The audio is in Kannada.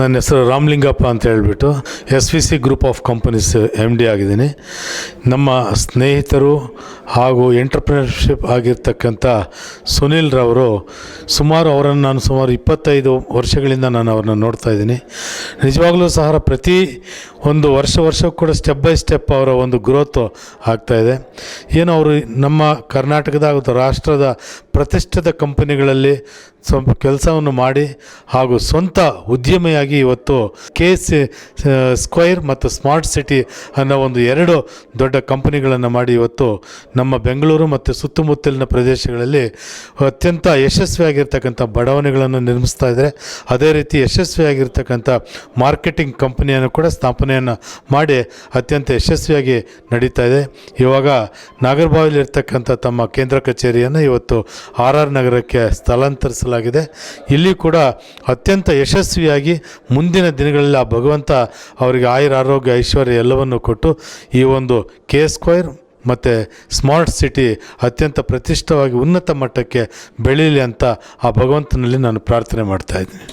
ನನ್ನ ಹೆಸರು ರಾಮಲಿಂಗಪ್ಪ ಅಂತ ಹೇಳ್ಬಿಟ್ಟು S V C group of companies M D ಆಗಿದ್ದೀನಿ. ನಮ್ಮ ಸ್ನೇಹಿತರು ಹಾಗೂ ಎಂಟ್ರಪ್ರಿನರ್ಶಿಪ್ ಆಗಿರ್ತಕ್ಕಂಥ ಸುನಿಲ್ ರವರು ಸುಮಾರು ಅವರನ್ನು ನಾನು ಸುಮಾರು ಇಪ್ಪತ್ತೈದು ವರ್ಷಗಳಿಂದ ನಾನು ಅವ್ರನ್ನ ನೋಡ್ತಾ ಇದ್ದೀನಿ. ನಿಜವಾಗಲೂ ಸಹ ಪ್ರತಿ ಒಂದು ವರ್ಷ ವರ್ಷಕ್ಕೂ ಕೂಡ ಸ್ಟೆಪ್ ಬೈ ಸ್ಟೆಪ್ ಅವರ ಒಂದು ಗ್ರೋತು ಆಗ್ತಾಯಿದೆ ಏನು ಅವರು ನಮ್ಮ ಕರ್ನಾಟಕದ ರಾಷ್ಟ್ರದ ಪ್ರತಿಷ್ಠಿತ ಕಂಪನಿಗಳಲ್ಲಿ ಸ್ವಲ್ಪ ಕೆಲಸವನ್ನು ಮಾಡಿ ಹಾಗೂ ಸ್ವಂತ ಉದ್ಯಮಿಯಾಗಿ ಇವತ್ತು ಕೆ ಸಿ, ಸ್ಕ್ವೈರ್ ಮತ್ತು ಸ್ಮಾರ್ಟ್ ಸಿಟಿ ಅನ್ನೋ ಒಂದು ಎರಡು ದೊಡ್ಡ ಕಂಪನಿಗಳನ್ನು ಮಾಡಿ ಇವತ್ತು ನಮ್ಮ ಬೆಂಗಳೂರು ಮತ್ತು ಸುತ್ತಮುತ್ತಲಿನ ಪ್ರದೇಶಗಳಲ್ಲಿ ಅತ್ಯಂತ ಯಶಸ್ವಿಯಾಗಿರ್ತಕ್ಕಂಥ ಬಡಾವಣೆಗಳನ್ನು ನಿರ್ಮಿಸ್ತಾ ಇದ್ದಾರೆ. ಅದೇ ರೀತಿ ಯಶಸ್ವಿಯಾಗಿರ್ತಕ್ಕಂಥ ಮಾರ್ಕೆಟಿಂಗ್ ಕಂಪನಿಯನ್ನು ಕೂಡ ಸ್ಥಾಪನೆಯನ್ನು ಮಾಡಿ ಅತ್ಯಂತ ಯಶಸ್ವಿಯಾಗಿ ನಡೀತಾ ಇದೆ. ಇವಾಗ ನಾಗರಬಾವಿಲಿರ್ತಕ್ಕಂಥ ತಮ್ಮ ಕೇಂದ್ರ ಕಚೇರಿಯನ್ನು ಇವತ್ತು ಆರ್ ಆರ್ ನಗರಕ್ಕೆ ಸ್ಥಳಾಂತರಿಸಲಾಗಿದೆ. ಇಲ್ಲಿ ಕೂಡ ಅತ್ಯಂತ ಯಶಸ್ವಿಯಾಗಿ ಮುಂದಿನ ದಿನಗಳಲ್ಲಿ ಆ ಭಗವಂತ ಅವರಿಗೆ ಆಯುರ, ಆರೋಗ್ಯ, ಐಶ್ವರ್ಯ ಎಲ್ಲವನ್ನು ಕೊಟ್ಟು ಈ ಒಂದು ಕೆ ಸ್ಕ್ವೈರ್ ಮತ್ತು ಸ್ಮಾರ್ಟ್ ಸಿಟಿ ಅತ್ಯಂತ ಪ್ರತಿಷ್ಠವಾಗಿ ಉನ್ನತ ಮಟ್ಟಕ್ಕೆ ಬೆಳೀಲಿ ಅಂತ ಆ ಭಗವಂತನಲ್ಲಿ ನಾನು ಪ್ರಾರ್ಥನೆ ಮಾಡ್ತಾ ಇದ್ದೀನಿ.